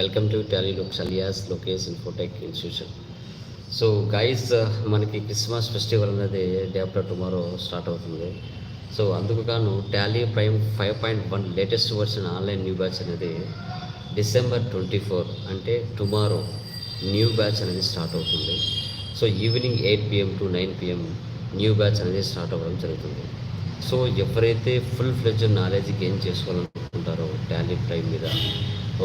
Welcome to Tally looks alias Lokesh infotech institution. So guys uh, మనకి Christmas festival అనేది day after tomorrow start అవుతుంది. So అందుకు గాను Tally prime five point one latest version online new batch అనేది December twenty four అంటే tomorrow new batch అనేది start అవుతుంది. So evening eight PM to nine PM new batch అనేది start అవ్వడం జరుగుతుంది. సో ఎవరైతే ఫుల్ ఫ్లెడ్జ్ నాలెడ్జ్ గెయిన్ చేసుకోవాలనుకుంటారో Tally prime మీద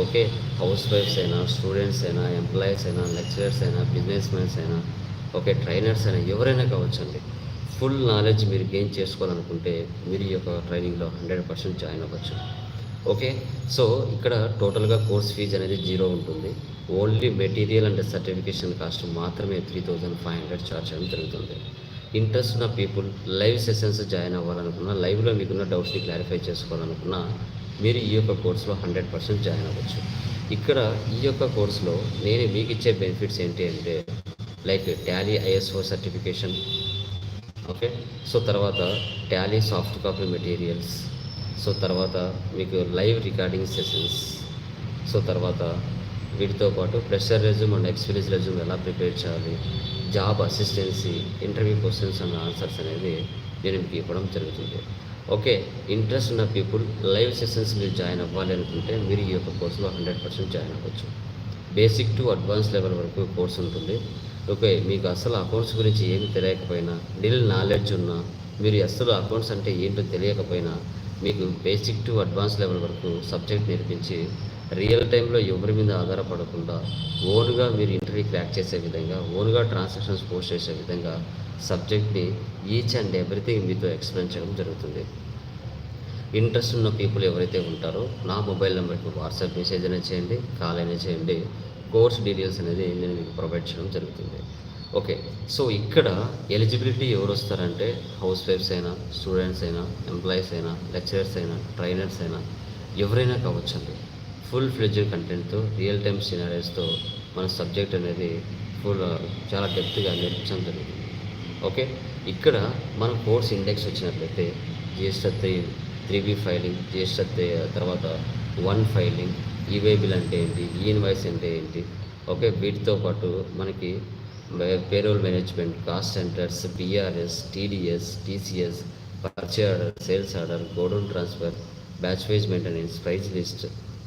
ఓకే హౌస్ వైఫ్స్ అయినా స్టూడెంట్స్ అయినా ఎంప్లాయీస్ అయినా లెక్చరర్స్ అయినా బిజినెస్ మ్యాన్స్ అయినా ఓకే ట్రైనర్స్ అయినా ఎవరైనా కావచ్చండి. ఫుల్ నాలెడ్జ్ మీరు గెయిన్ చేసుకోవాలనుకుంటే మీరు ఈ యొక్క ట్రైనింగ్లో హండ్రెడ్ పర్సెంట్ జాయిన్ అవ్వచ్చు. ఓకే సో ఇక్కడ టోటల్గా కోర్స్ ఫీజు అనేది జీరో ఉంటుంది. Only material and certification cost మాత్రమే three thousand five hundred charge చేయడం జరుగుతుంది. ఇంట్రెస్ట్ ఉన్న పీపుల్ లైవ్ సెషన్స్ జాయిన్ అవ్వాలనుకున్నా లైవ్లో మీకున్న డౌట్స్ని క్లారిఫై చేసుకోవాలనుకున్నా మీరు ఈ యొక్క కోర్సులో హండ్రెడ్ పర్సెంట్ జాయిన్ అవ్వచ్చు. ఇక్కడ ఈ యొక్క కోర్సులో నేను మీకు ఇచ్చే బెనిఫిట్స్ ఏంటి అంటే like Tally ISO certification okay so తర్వాత Tally soft copy materials so తర్వాత మీకు లైవ్ రికార్డింగ్ సెషన్స్ సో తర్వాత వీటితో పాటు fresher resume and experience resume ఎలా ప్రిపేర్ చేయాలి job assistancy interview questions and answers అనేది నేను మీకు ఇవ్వడం జరుగుతుంది. ఓకే ఇంట్రెస్ట్ ఉన్న పీపుల్ లైవ్ సెషన్స్ మీరు జాయిన్ అవ్వాలి అనుకుంటే మీరు ఈ యొక్క కోర్సులో హండ్రెడ్ పర్సెంట్ జాయిన్ అవ్వచ్చు. బేసిక్ టు అడ్వాన్స్ లెవెల్ వరకు కోర్స్ ఉంటుంది. ఓకే మీకు అసలు అకౌంట్స్ గురించి ఏమి తెలియకపోయినా డిల్ నాలెడ్జ్ ఉన్నా మీరు అసలు అకౌంట్స్ అంటే ఏంటో తెలియకపోయినా మీకు బేసిక్ టు అడ్వాన్స్ లెవెల్ వరకు సబ్జెక్ట్ నేర్పించి రియల్ టైంలో ఎవరి మీద ఆధారపడకుండా ఓన్గా మీరు ఇంటర్వ్యూ క్రాక్ చేసే విధంగా ఓన్గా ట్రాన్సాక్షన్స్ పోస్ట్ చేసే విధంగా సబ్జెక్ట్ని ఈచ్ అండ్ ఎవ్రీథింగ్ మీతో ఎక్స్ప్లెయిన్ చేయడం జరుగుతుంది. ఇంట్రెస్ట్ ఉన్న పీపుల్ ఎవరైతే ఉంటారో నా మొబైల్ నెంబర్కి వాట్సాప్ మెసేజ్ అయినా చేయండి కాల్ అయినా చేయండి కోర్స్ డీటెయిల్స్ అనేది నేను మీకు ప్రొవైడ్ చేయడం జరుగుతుంది. ఓకే సో ఇక్కడ ఎలిజిబిలిటీ ఎవరు వస్తారంటే హౌస్ వైఫ్స్ అయినా స్టూడెంట్స్ అయినా ఎంప్లాయీస్ అయినా లెక్చరర్స్ అయినా ట్రైనర్స్ అయినా ఎవరైనా కావచ్చండి ఫుల్ ఫ్లెడ్జ్ కంటెంట్తో రియల్ టైమ్ సినారీస్తో మన సబ్జెక్ట్ అనేది ఫుల్ చాలా డెప్త్గా నేర్పించడం జరుగుతుంది ఓకే? ఇక్కడ మన కోర్స్ ఇండెక్స్ వచ్చినట్లయితే GST three three B filing GST తర్వాత one filing e way bill అంటే ఏంటి ఈ అంటే ఏంటి ఓకే? వీటితో పాటు మనకి payroll management cost centres BRS TDS TCS purchase order sales order godown transfer batch wise maintenance price list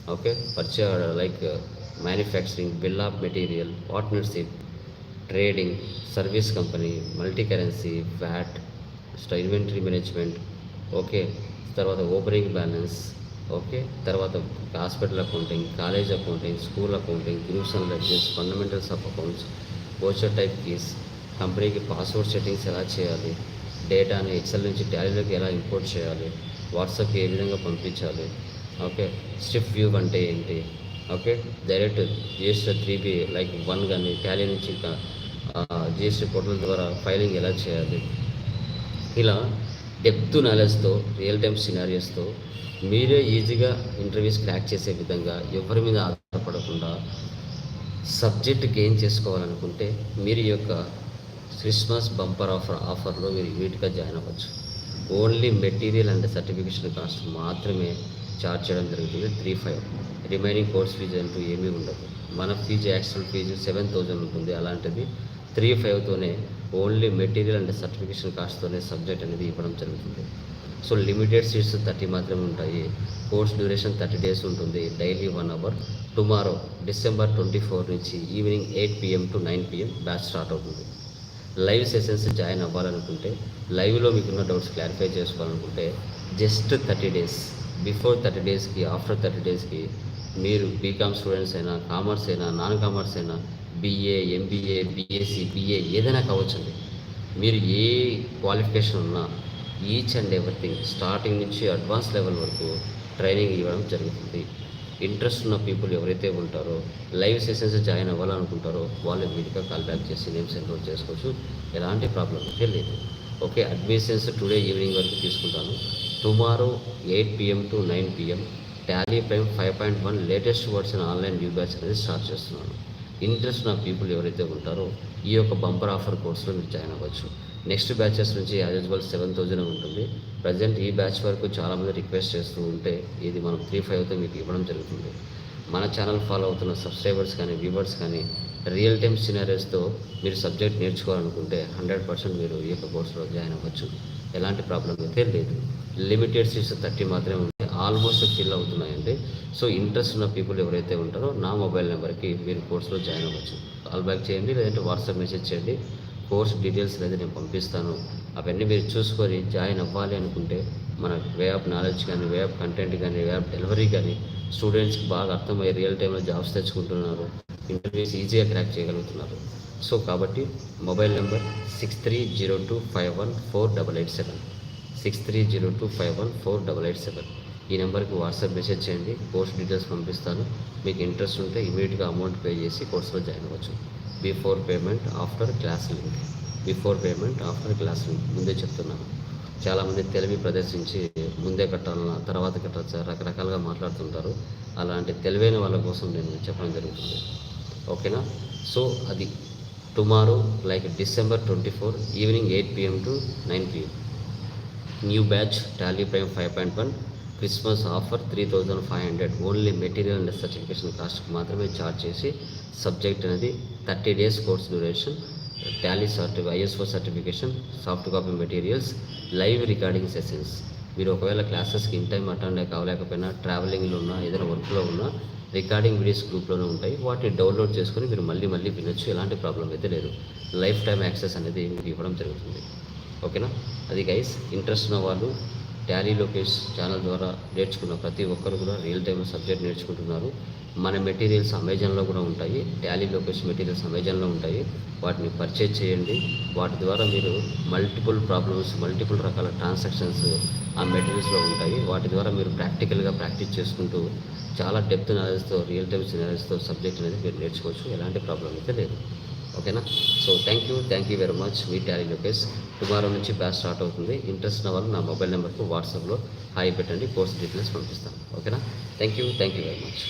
okay? పరిచయ like manufacturing bill of material partnership trading service company multi currency VAT inventory management okay? తర్వాత opening balance okay? తర్వాత hospital accounting college accounting school accounting groups and ledgers fundamentals of accounts voucher type keys కంపెనీకి password settings ఎలా చేయాలి డేటాని XL నుంచి టాలీలోకి ఎలా import చేయాలి వాట్సాప్కి ఏ విధంగా పంపించాలి ఓకే. స్ట్రిప్ వ్యూ అంటే ఏంటి? Okay. Direct GST three B like one కానీ టాలీ నుంచి జిఎస్టీ పోర్టల్ ద్వారా ఫైలింగ్ ఎలా చేయాలి? ఇలా డెప్త్ నాలెడ్జ్తో రియల్ టైమ్ సినారియస్తో మీరే ఈజీగా ఇంటర్వ్యూస్ క్రాక్ చేసే విధంగా ఎవరి మీద ఆధారపడకుండా సబ్జెక్ట్ గెయిన్ చేసుకోవాలనుకుంటే మీరు ఈ యొక్క క్రిస్మస్ బంపర్ ఆఫర్ ఆఫర్లో మీరు ఇమీడియట్గా జాయిన్ అవ్వచ్చు. Only material and certification cost మాత్రమే ఛార్జ్ చేయడం జరుగుతుంది three five remaining course fee అంటూ ఏమీ ఉండదు. మన fee actual fee seven thousand ఉంటుంది. అలాంటిది త్రీ ఫైవ్తోనే ఓన్లీ మెటీరియల్ అండ్ సర్టిఫికేషన్ కాస్ట్తోనే సబ్జెక్ట్ అనేది ఇవ్వడం జరుగుతుంది. సో లిమిటెడ్ సీట్స్ థర్టీ మాత్రమే ఉంటాయి. కోర్స్ డ్యూరేషన్ థర్టీ డేస్ ఉంటుంది. Daily one hour tomorrow December twenty four నుంచి evening eight PM to nine PM batch start అవుతుంది. లైవ్ సెషన్స్ జాయిన్ అవ్వాలనుకుంటే లైవ్లో మీకున్న డౌట్స్ క్లారిఫై చేసుకోవాలనుకుంటే just thirty days before thirty డేస్కి ఆఫ్టర్ థర్టీ డేస్కి మీరు బీకామ్ స్టూడెంట్స్ అయినా కామర్స్ అయినా నాన్ కామర్స్ అయినా బీఏ ఎంబీఏ బీఎస్సీ బీఏ ఏదైనా కావచ్చండి. మీరు ఏ క్వాలిఫికేషన్ ఉన్నా ఈచ్ అండ్ ఎవ్రీథింగ్ స్టార్టింగ్ నుంచి అడ్వాన్స్ లెవెల్ వరకు ట్రైనింగ్ ఇవ్వడం జరుగుతుంది. ఇంట్రెస్ట్ ఉన్న పీపుల్ ఎవరైతే ఉంటారో లైవ్ సెషన్స్ జాయిన్ అవ్వాలనుకుంటారో వాళ్ళు వీటిగా కాల్ బ్యాక్ చేసి నేమ్స్ ఎన్రోల్ చేసుకోవచ్చు. ఎలాంటి ప్రాబ్లం అయితే లేదు. ఓకే అడ్మిషన్స్ టుడే ఈవినింగ్ వరకు తీసుకుంటాను. Tomorrow eight PM to nine PM Tally prime five point one latest version online new batch అనేది స్టార్ట్ చేస్తున్నాను. ఇంట్రెస్ట్ ఉన్న పీపుల్ ఎవరైతే ఉంటారో ఈ యొక్క బంపర్ ఆఫర్ కోర్సులో మీరు జాయిన్ అవ్వచ్చు. నెక్స్ట్ బ్యాచెస్ నుంచి యాజ్ యూజువల్ సెవెన్ థౌజండ్ ఉంటుంది. ప్రజెంట్ ఈ బ్యాచ్ వరకు చాలామంది రిక్వెస్ట్ చేస్తూ ఉంటే ఇది మనం త్రీ ఫైవ్ అయితే మీకు ఇవ్వడం జరుగుతుంది. మన ఛానల్ ఫాలో అవుతున్న సబ్స్క్రైబర్స్ కానీ వ్యూవర్స్ కానీ రియల్ టైమ్ సినారీస్తో మీరు సబ్జెక్ట్ నేర్చుకోవాలనుకుంటే హండ్రెడ్ పర్సెంట్ మీరు ఈ యొక్క కోర్సులో జాయిన్ అవ్వచ్చు. ఎలాంటి ప్రాబ్లం అయితే లేదు. లిమిటెడ్ సీట్స్ థర్టీ మాత్రమే ఉంది. ఆల్మోస్ట్ ఫిల్ అవుతున్నాయండి. సో ఇంట్రెస్ట్ ఉన్న పీపుల్ ఎవరైతే ఉంటారో నా మొబైల్ నెంబర్కి మీరు కోర్సులో జాయిన్ అవ్వచ్చు. కాల్ బ్యాక్ చేయండి లేదంటే వాట్సాప్ మెసేజ్ చేయండి. కోర్స్ డీటెయిల్స్ అనేది నేను పంపిస్తాను. అవన్నీ మీరు చూసుకొని జాయిన్ అవ్వాలి అనుకుంటే మన వే ఆఫ్ నాలెడ్జ్ కానీ వే ఆఫ్ కంటెంట్ కానీ వే ఆఫ్ డెలివరీ కానీ స్టూడెంట్స్కి బాగా అర్థమయ్యే రియల్ టైంలో జాబ్స్ తెచ్చుకుంటున్నారు. ఇంటర్వ్యూస్ ఈజీగా క్రాక్ చేయగలుగుతున్నారు. సో కాబట్టి mobile number six three zero two five one four double eight seven. Six three zero two five one four double eight seven. ఈ నెంబర్కి వాట్సాప్ మెసేజ్ చేయండి కోర్స్ డీటెయిల్స్ పంపిస్తాను. మీకు ఇంట్రెస్ట్ ఉంటే ఇమీడియట్గా అమౌంట్ పే చేసి కోర్సులో జాయిన్ అవ్వచ్చు. Before payment after class link. Before payment after class link. ముందే చెప్తున్నాను. చాలామంది తెలివి ప్రదర్శించి ముందే కట్టాలన్నా తర్వాత కట్టచ్చా రకరకాలుగా మాట్లాడుతుంటారు. అలాంటి తెలివైన వాళ్ళ కోసం నేను చెప్పడం జరుగుతుంది. ఓకేనా? సో అది. Tomorrow like December twenty four evening eight PM to nine PM. New batch Tally Prime five point one Christmas offer three thousand five hundred. Only material and certification కాస్ట్కి మాత్రమే ఛార్జ్ చేసి సబ్జెక్ట్ అనేది thirty days course duration Tally సర్టి ISO certification soft copy materials live recording sessions. మీరు ఒకవేళ క్లాసెస్కి in time attend కావలేకపోయినా ట్రావెలింగ్లో ఉన్నా ఏదైనా వర్క్లో ఉన్నా రికార్డింగ్ వీడియోస్ గ్రూప్లోనే ఉంటాయి. వాటిని డౌన్లోడ్ చేసుకొని మీరు మళ్ళీ మళ్ళీ వినొచ్చు. ఎలాంటి ప్రాబ్లం అయితే లేదు. లైఫ్ టైం యాక్సెస్ అనేది మీకు ఇవ్వడం జరుగుతుంది. ఓకేనా? అది గైస్ ఇంట్రెస్ట్ ఉన్న వాళ్ళు టాలీ లోకేష్ ఛానల్ ద్వారా నేర్చుకున్న ప్రతి ఒక్కరు కూడా రియల్ టైం సబ్జెక్ట్ నేర్చుకుంటున్నారు. మన మెటీరియల్స్ అమెజాన్లో కూడా ఉంటాయి. టాలీ లోకేష్ మెటీరియల్స్ అమెజాన్లో ఉంటాయి. వాటిని పర్చేజ్ చేయండి. వాటి ద్వారా మీరు మల్టిపుల్ ప్రాబ్లమ్స్ మల్టిపుల్ రకాల ట్రాన్సాక్షన్స్ ఆ మెటీరియల్స్లో ఉంటాయి. వాటి ద్వారా మీరు ప్రాక్టికల్గా ప్రాక్టీస్ చేసుకుంటూ చాలా డెప్త్ నాలెడ్జ్తో రియల్ టైమ్ నాలెడ్జ్తో సబ్జెక్ట్ అనేది మీరు నేర్చుకోవచ్చు. ఎలాంటి ప్రాబ్లం అయితే లేదు. ఓకేనా? So thank you thank you very much me tally Lokesh. Tomorrow నుంచి బ్యాచ్ స్టార్ట్ అవుతుంది. ఇంట్రెస్ట్ ఉన్న వాళ్ళు నా మొబైల్ నెంబర్కు వాట్సాప్లో హాయ్ పెట్టండి కోర్స్ డీటెయిల్స్ పంపిస్తాను. ఓకేనా? Thank you thank you very much